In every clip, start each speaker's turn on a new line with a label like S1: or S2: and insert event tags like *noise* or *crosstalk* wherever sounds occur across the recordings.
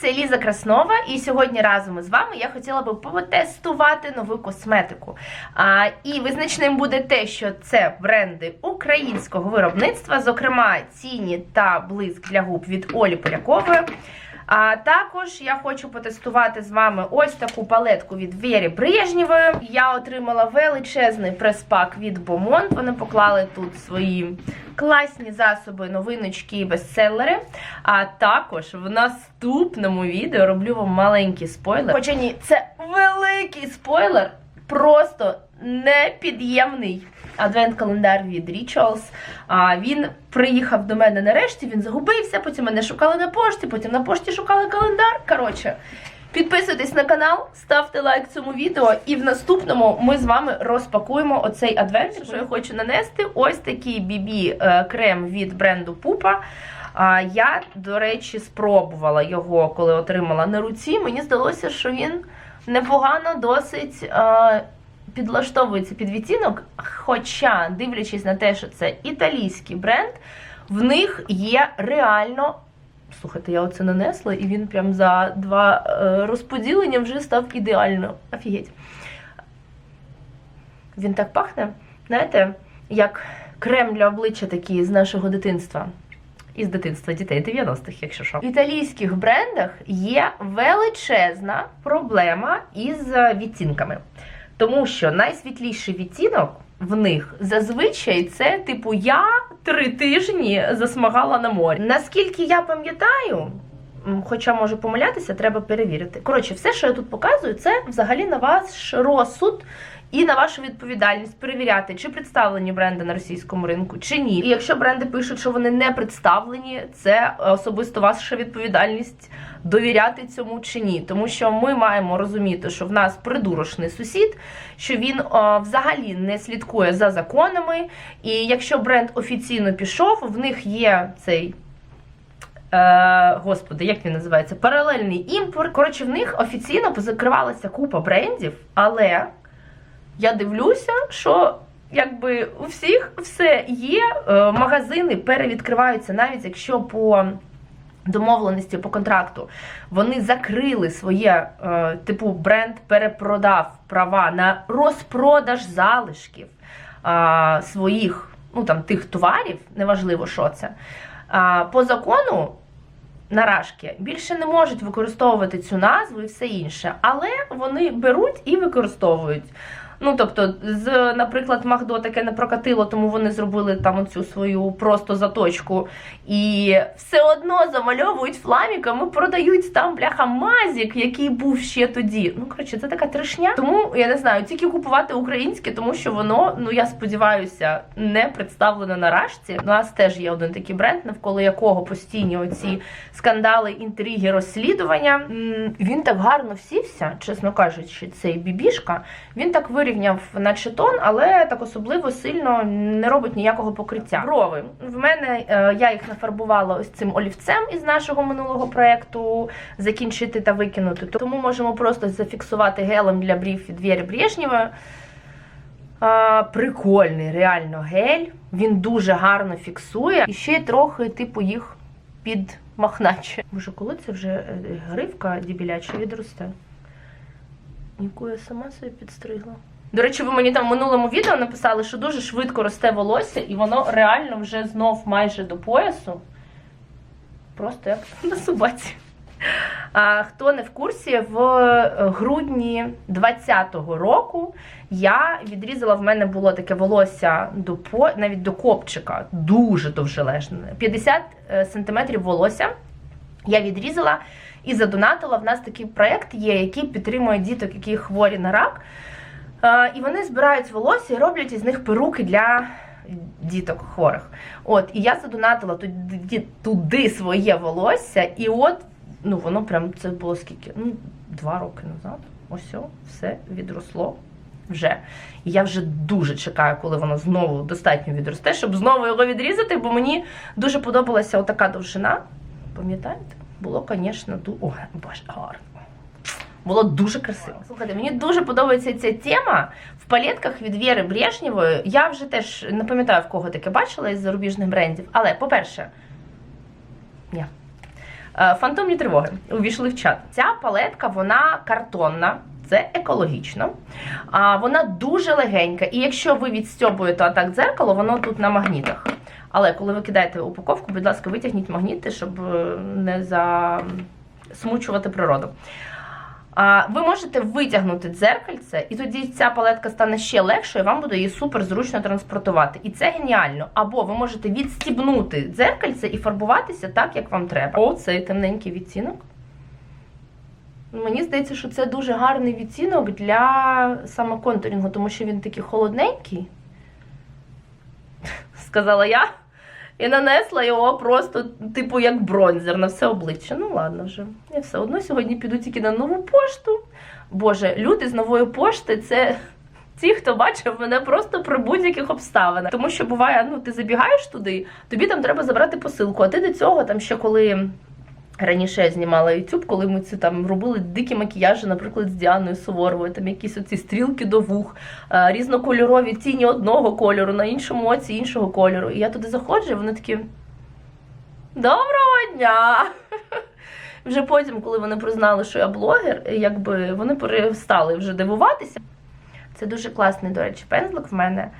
S1: це Ліза Краснова, і сьогодні разом із вами я хотіла би потестувати нову косметику. А, і визначним буде те, що це бренди українського виробництва, зокрема ціні та блиск для губ від Олі Полякової. А також я хочу потестувати з вами ось таку палетку від Вєрі Брежнєвої. Я отримала величезний прес-пак від Beaumont. Вони поклали тут свої класні засоби, новиночки і бестселери. А також в наступному відео роблю вам маленький спойлер. Хоча ні, це великий спойлер, просто непід'ємний. Адвент-календар від Rituals. А, він приїхав до мене нарешті, він загубився, потім мене шукали на пошті, потім на пошті шукали календар. Коротше, підписуйтесь на канал, ставте лайк цьому відео, і в наступному ми з вами розпакуємо оцей адвент. Що я хочу нанести? Ось такий BB е, крем від бренду Пупа. А, Я, до речі, спробувала його, коли отримала на руці. Мені здалося, що він непогано досить. е, підлаштовується під відтінок, хоча, дивлячись на те, що це італійський бренд, в них є реально. Слухайте, я оце нанесла, і він прям за два е, розподілення вже став ідеально. Офігеть. Він так пахне, знаєте, як крем для обличчя такий з нашого дитинства. Із дитинства дітей 90-х, якщо що. В італійських брендах є величезна проблема із е, відтінками. Тому що найсвітліший відтінок в них зазвичай це типу я три тижні засмагала на морі. Наскільки я пам'ятаю, хоча можу помилятися, треба перевірити. Коротше, все, що я тут показую, це взагалі на ваш розсуд. І на вашу відповідальність перевіряти, чи представлені бренди на російському ринку, чи ні. І якщо бренди пишуть, що вони не представлені, це особисто ваша відповідальність довіряти цьому чи ні. Тому що ми маємо розуміти, що в нас придурочний сусід, що він о, взагалі не слідкує за законами. І якщо бренд офіційно пішов, в них є цей. Е, господи, як він називається? Паралельний імпорт. Коротше, в них офіційно позакривалася купа брендів, але я дивлюся, що якби у всіх все є. е, Магазини перевідкриваються, навіть якщо по домовленості по контракту вони закрили своє, е, типу, бренд перепродав права на розпродаж залишків своїх, ну там тих товарів, неважливо що це. По закону нарашки більше не можуть використовувати цю назву і все інше, але вони беруть і використовують. Ну, тобто, з, наприклад, Магдо таке не прокатило, тому вони зробили там оцю свою просто заточку. І все одно замальовують фламіками, продають там бляха мазік, який був ще тоді. Ну, коротше, це така трешня. Тому я не знаю, тільки купувати українське, тому що воно, ну я сподіваюся, не представлено на рашці. У нас теж є один такий бренд, навколо якого постійні оці скандали, інтриги, розслідування. Він так гарно всівся, чесно кажучи, цей бібішка. Він так вирівняв наче тон, але так особливо сильно не робить ніякого покриття. Брови. В мене е, я їх нафарбувала ось цим олівцем із нашого минулого проєкту закінчити та викинути. Тому можемо просто зафіксувати гелем для брів від Вєри Брежнєвої. А, прикольний, реально гель. Він дуже гарно фіксує. І ще трохи, типу, їх підмахначе. Може, коли це вже е, гривка дібіляча відросте? Яку я сама собі підстригла. До речі, ви мені там в минулому відео написали, що дуже швидко росте волосся, і воно реально вже знов майже до поясу. Просто як *laughs* на собаці. А, хто не в курсі, в е, грудні 20-го року я відрізала, в мене було таке волосся до по, навіть до копчика, дуже довжележне. 50 е, сантиметрів волосся я відрізала і задонатила. В нас такий проєкт є, який підтримує діток, які хворі на рак. Е, І вони збирають волосся і роблять із них перуки для діток хворих. От, і я задонатила туди, туди своє волосся, і от ну воно прям це було скільки? Ну, два роки назад. Ось все відросло вже. Я вже дуже чекаю, коли воно знову достатньо відросте, щоб знову його відрізати, бо мені дуже подобалася отака довжина. Пам'ятаєте? Було, звісно, ду... О, боже, гарно. Було дуже красиво. Слухайте, мені дуже подобається ця тема в палетках від Вєри Брежнєвої. Я вже теж не пам'ятаю, в кого таке бачила із зарубіжних брендів. Але, по-перше, ні. Е, Фантомні тривоги увійшли в чат. Ця палетка вона картонна. Це екологічно, а вона дуже легенька. І якщо ви відстьобуєте отак дзеркало, воно тут на магнітах. Але коли ви кидаєте упаковку, будь ласка, витягніть магніти, щоб е, не засмучувати природу. А, Ви можете витягнути дзеркальце, і тоді ця палетка стане ще легшою, і вам буде її супер зручно транспортувати. І це геніально. Або ви можете відстібнути дзеркальце і фарбуватися так, як вам треба. О, цей темненький відтінок. Мені здається, що це дуже гарний відтінок для саме контурінгу, тому що він такий холодненький, *laughs* сказала я, і нанесла його просто, типу, як бронзер на все обличчя. Ну, ладно вже. Я все одно сьогодні піду тільки на нову пошту. Боже, люди з нової пошти це. *laughs* Ті, хто бачив мене просто при будь-яких обставинах. Тому що буває, ну ти забігаєш туди, тобі там треба забрати посилку. А ти до цього там ще коли раніше я знімала YouTube, коли ми ці там робили дикі макіяжі, наприклад, з Діаною Суворовою, там якісь оці стрілки до вух, е, різнокольорові тіні одного кольору, на іншому оці іншого кольору. І я туди заходжу, і вони такі. Доброго дня! *laughs* Вже потім, коли вони признали, що я блогер, якби вони перестали вже дивуватися. Це дуже класний, до речі, пензлик в мене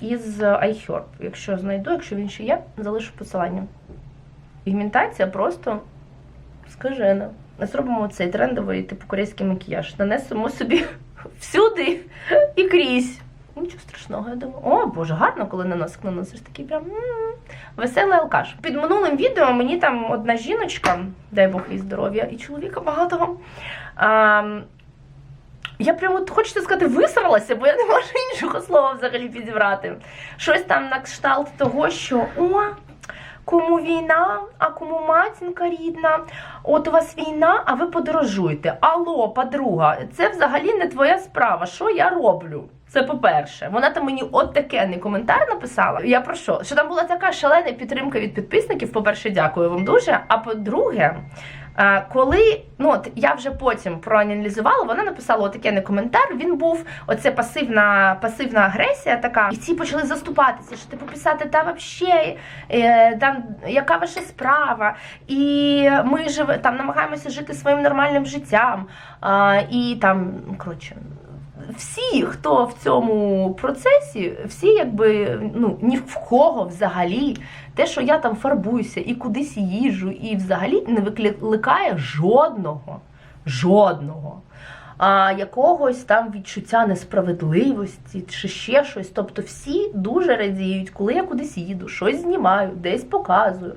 S1: із iHerb. Якщо знайду, якщо він ще є, залишу посилання. Пігментація просто скажена. Ми зробимо цей трендовий типу корейський макіяж. Нанесемо собі *laughs* всюди і крізь. Нічого страшного, я думаю. О, боже, гарно, коли на носик наносиш такий прям веселий алкаш. Під минулим відео мені там одна жіночка, дай Бог їй здоров'я, і чоловіка багатого. А, я прямо от хочеться сказати, висралася, бо я не можу *laughs* іншого слова взагалі підібрати. Щось там на кшталт того, що о, кому війна, а кому матінка рідна. От у вас війна, а ви подорожуєте. Алло, подруга, це взагалі не твоя справа. Що я роблю? Це по-перше, вона там мені от таке не коментар написала. Я про що? Що там була така шалена підтримка від підписників. По-перше, дякую вам дуже. А по-друге, коли ну от я вже потім проаналізувала, вона написала отакенний коментар. Він був оце пасивна, пасивна агресія така. І ці почали заступатися, що типу писати, та вообще, е, там яка ваша справа? І ми живе там намагаємося жити своїм нормальним життям. Е, і там, коротше всі, хто в цьому процесі, всі, якби ну ні в кого взагалі те, що я там фарбуюся і кудись їжу, і взагалі не викликає жодного, жодного. А, якогось там відчуття несправедливості чи ще щось. Тобто всі дуже радіють, коли я кудись їду, щось знімаю, десь показую.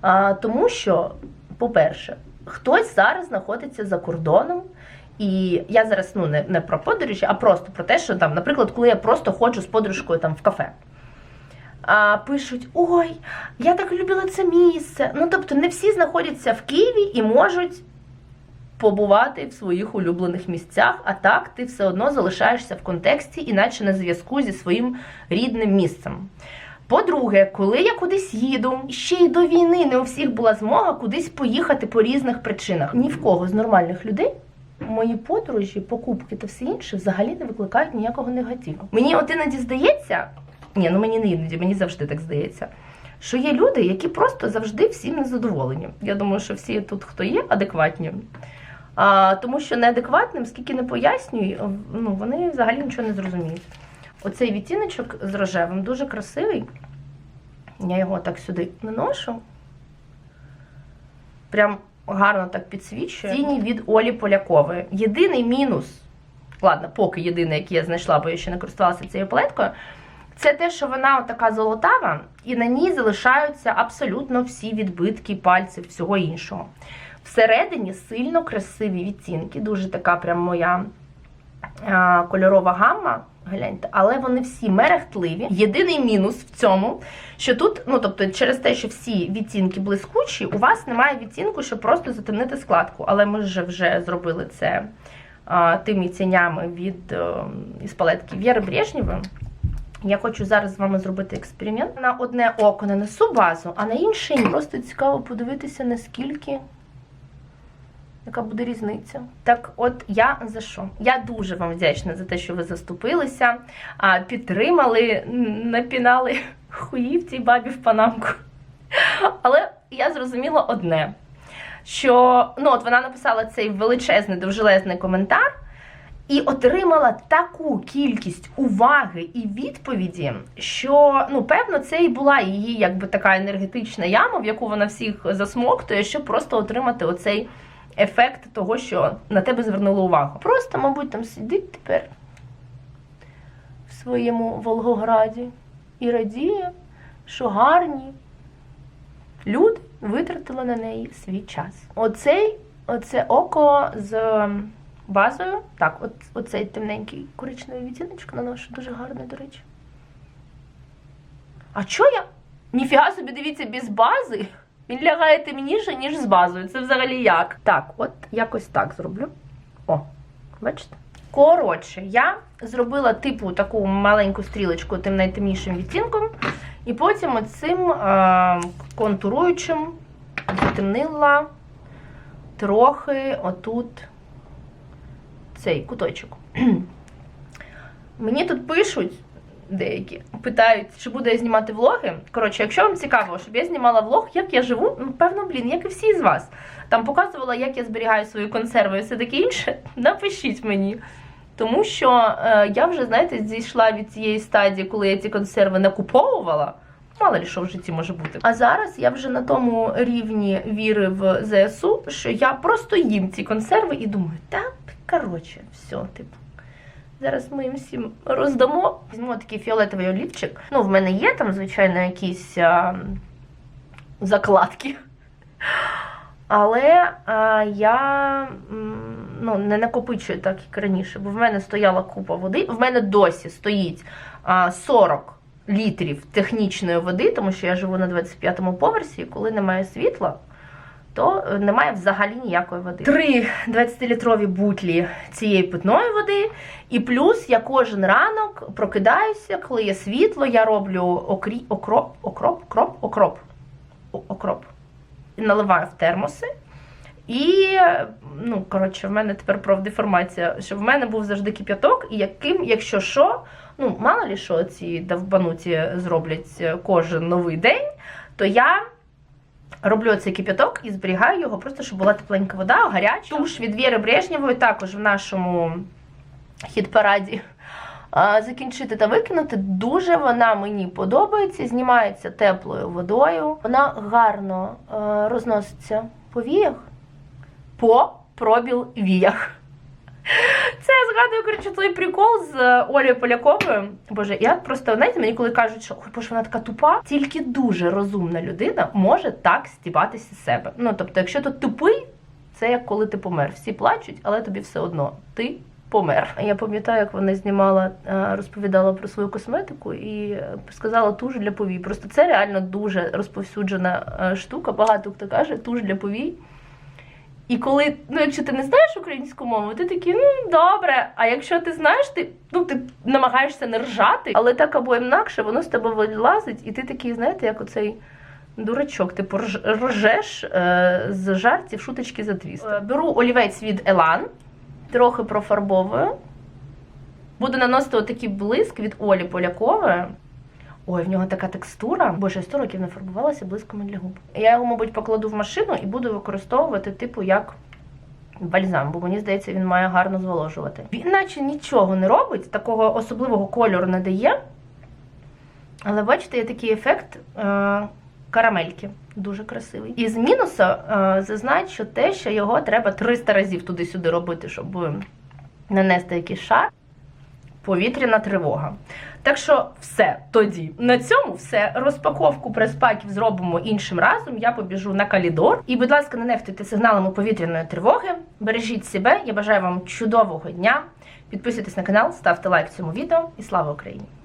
S1: А, тому що, по-перше, хтось зараз знаходиться за кордоном. І я зараз ну не, не про подорожі, а просто про те, що там, наприклад, коли я просто ходжу з подружкою там в кафе. А, пишуть: Ой, я так любила це місце. Ну, тобто, не всі знаходяться в Києві і можуть побувати в своїх улюблених місцях, а так ти все одно залишаєшся в контексті, іначе на зв'язку зі своїм рідним місцем. По-друге, коли я кудись їду, ще й до війни не у всіх була змога кудись поїхати по різних причинах. Ні в кого з нормальних людей мої подорожі, покупки та все інше взагалі не викликають ніякого негативу. Мені от іноді здається, ні, ну мені не іноді, мені завжди так здається. Що є люди, які просто завжди всім незадоволені. Я думаю, що всі тут, хто є, адекватні. А, Тому що неадекватним, скільки не пояснюю, ну вони взагалі нічого не зрозуміють. Оцей відтіночок з рожевим дуже красивий. Я його так сюди наношу. Прям гарно так підсвічує. Тіні від Олі Полякової. Єдиний мінус, ладно, поки єдиний, який я знайшла, бо я ще не користувалася цією палеткою, це те, що вона така золотава, і на ній залишаються абсолютно всі відбитки пальців, всього іншого. Всередині сильно красиві відтінки, дуже така прям моя кольорова гамма. Гляньте, але вони всі мерехтливі. Єдиний мінус в цьому, що тут, ну тобто, через те, що всі відтінки блискучі, у вас немає відтінку, щоб просто затемнити складку. Але ми вже вже зробили це а, тими тінями від а, із палетки Вєри Брежнєвої. Я хочу зараз з вами зробити експеримент. На одне око нанесу базу, а на інше. Просто цікаво подивитися, наскільки. Яка буде різниця? Так, от я за що? Я дуже вам вдячна за те, що ви заступилися, підтримали, напінали *laughs* хуї в цій бабі в панамку. Але я зрозуміла одне: що ну, от вона написала цей величезний, довжелезний коментар. І отримала таку кількість уваги і відповіді, що ну певно це і була її якби така енергетична яма, в яку вона всіх засмоктує, щоб просто отримати оцей ефект того, що на тебе звернули увагу. Просто, мабуть, там сидить тепер в своєму Волгограді і радіє, що гарні люди витратили на неї свій час. Оцей, оце око з базою. Так, от, оцей темненький коричневий відтіночок наношу дуже гарний, до речі. А чо я? Ніфіга собі, дивіться, без бази. Він лягає темніше, ніж з базою. Це взагалі як? Так, от якось так зроблю. О, бачите? Коротше, я зробила типу таку маленьку стрілочку тим найтемнішим відтінком, і потім оцим е, контуруючим затемнила трохи отут цей куточок. *clears throat* Мені тут пишуть деякі, питають, чи буду я знімати влоги. Коротше, якщо вам цікаво, щоб я знімала влог, як я живу, ну, певно, блін, як і всі з вас. Там показувала, як я зберігаю свої консерви і все таке інше. *laughs* Напишіть мені. Тому що е, я вже, знаєте, зійшла від цієї стадії, коли я ці консерви накуповувала. Мало ли що в житті може бути. А зараз я вже на тому рівні віри в ЗСУ, що я просто їм ці консерви і думаю, та коротше, все, типу. Зараз ми їм всім роздамо. Візьму такий фіолетовий олівчик. Ну, в мене є там, звичайно, якісь а, закладки. Але а, я ну, не накопичую так, як раніше, бо в мене стояла купа води. В мене досі стоїть а, 40 літрів технічної води, тому що я живу на 25-му поверсі, і коли немає світла, то е, немає взагалі ніякої води. Три 20-літрові бутлі цієї питної води, і плюс я кожен ранок прокидаюся, коли є світло, я роблю окрі... окроп, окроп, кроп, окроп, окроп. І наливаю в термоси. І, ну, коротше, в мене тепер профдеформація, що в мене був завжди кип'яток, і яким, якщо що, ну, мало лі що ці довбануті зроблять е, кожен новий день, то я роблю цей кип'яток і зберігаю його, просто щоб була тепленька вода, гаряча. Туш від Віри Брежнєвої також в нашому хіт-параді. Закінчити та викинути. Дуже вона мені подобається, знімається теплою водою. Вона гарно е, розноситься по віях, по пробіл віях. Це я згадую, коротше, той прикол з е, Олею Поляковою. Боже, я просто, знаєте, мені коли кажуть, що ой, боже, вона така тупа, тільки дуже розумна людина може так стібатися з себе. Ну, тобто, якщо ти тупий, це як коли ти помер. Всі плачуть, але тобі все одно. Ти помер. Я пам'ятаю, як вона знімала, е, розповідала про свою косметику і сказала туш для повій. Просто це реально дуже розповсюджена е, штука. Багато хто каже туш для повій. І коли, ну, якщо ти не знаєш українську мову, ти такий, ну добре. А якщо ти знаєш, ти ну ти намагаєшся не ржати, але так або інакше воно з тебе вилазить, і ти такий, знаєте, як оцей дурачок, типу рж- ржеш е, з жартів, шуточки за твіст. Е, Беру олівець від Елан, трохи профарбовую. Буду наносити отакий блиск від Олі Полякової. Ой, в нього така текстура. Боже, я 100 років не фарбувалася блисками для губ. Я його, мабуть, покладу в машину і буду використовувати, типу, як бальзам, бо мені здається, він має гарно зволожувати. Він наче нічого не робить, такого особливого кольору не дає. Але бачите, є такий ефект е- карамельки. Дуже красивий. І з мінусу е- зазначу те, що його треба 300 разів туди-сюди робити, щоб нанести якийсь шар. Повітряна тривога. Так що все тоді. На цьому все. Розпаковку преспаків зробимо іншим разом. Я побіжу на калідор. І, будь ласка, не нефтуйте сигналами повітряної тривоги. Бережіть себе. Я бажаю вам чудового дня. Підписуйтесь на канал, ставте лайк цьому відео і слава Україні!